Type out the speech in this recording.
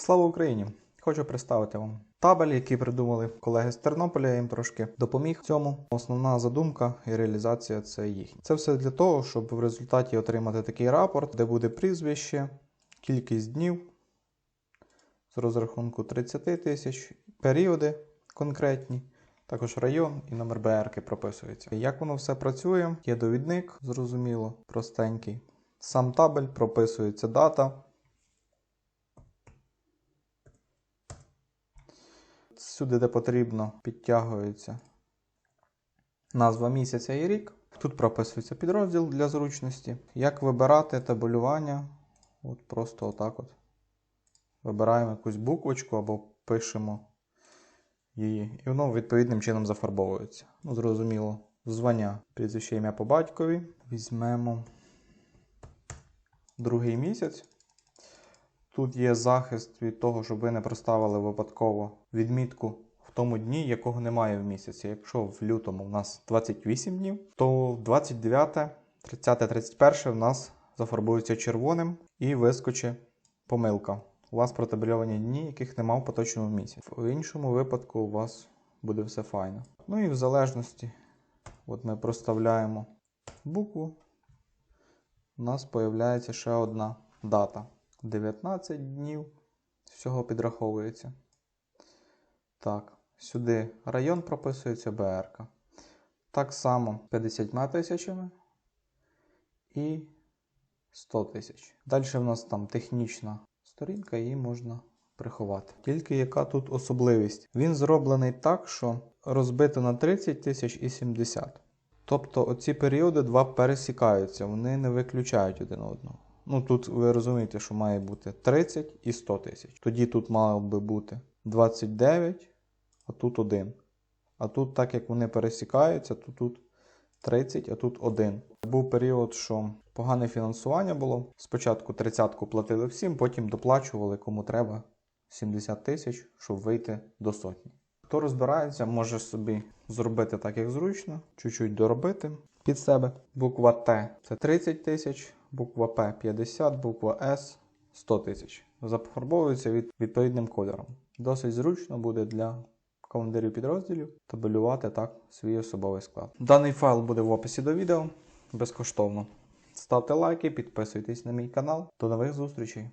Слава Україні! Хочу представити вам табель, який придумали колеги з Тернополя. Я їм трошки допоміг цьому. Основна задумка і реалізація це їхня. Це все для того, щоб в результаті отримати такий рапорт, де буде прізвище, кількість днів з розрахунку 30 тисяч, періоди конкретні. Також район і номер БРки прописується. Як воно все працює? Є довідник, зрозуміло, простенький. Сам табель прописується дата. Сюди, де потрібно, підтягується назва місяця і рік. Тут прописується підрозділ для зручності. Як вибирати табелювання? От просто отак от. Вибираємо якусь буквочку або пишемо її. І воно відповідним чином зафарбовується. Ну, зрозуміло, звання, прізвище ім'я по батькові. Візьмемо другий місяць. Тут є захист від того, щоб ви не проставили випадково відмітку в тому дні, якого немає в місяці. Якщо в лютому в нас 28 днів, то 29, 30, 31 в нас зафарбується червоним і вискочить помилка. У вас протабельовані дні, яких нема в поточному місяці. В іншому випадку у вас буде все файно. Ну і в залежності, от ми проставляємо букву, у нас з'являється ще одна дата. 19 днів всього підраховується. Так, сюди район прописується БРК. Так само 50 тисячами і 100 тисяч. Далі в нас там технічна сторінка, її можна приховати. Тільки яка тут особливість? Він зроблений так, що розбито на 30 тисяч і 70. Тобто оці періоди два пересікаються, вони не виключають один одного. Ну тут ви розумієте, що має бути 30 і 100 тисяч. Тоді тут мало би бути 29, а тут 1. А тут, так як вони пересікаються, то тут 30, а тут 1. Був період, що погане фінансування було. Спочатку 30-ку платили всім, потім доплачували кому треба 70 тисяч, щоб вийти до сотні. Хто розбирається, може собі зробити так, як зручно, чуть-чуть доробити під себе. Буква Т це 30 тисяч, буква П 50, буква С 100 тисяч. Зафарбовується від відповідним кольором. Досить зручно буде для календарів підрозділів табелювати так свій особовий склад. Даний файл буде в описі до відео безкоштовно. Ставте лайки, підписуйтесь на мій канал. До нових зустрічей!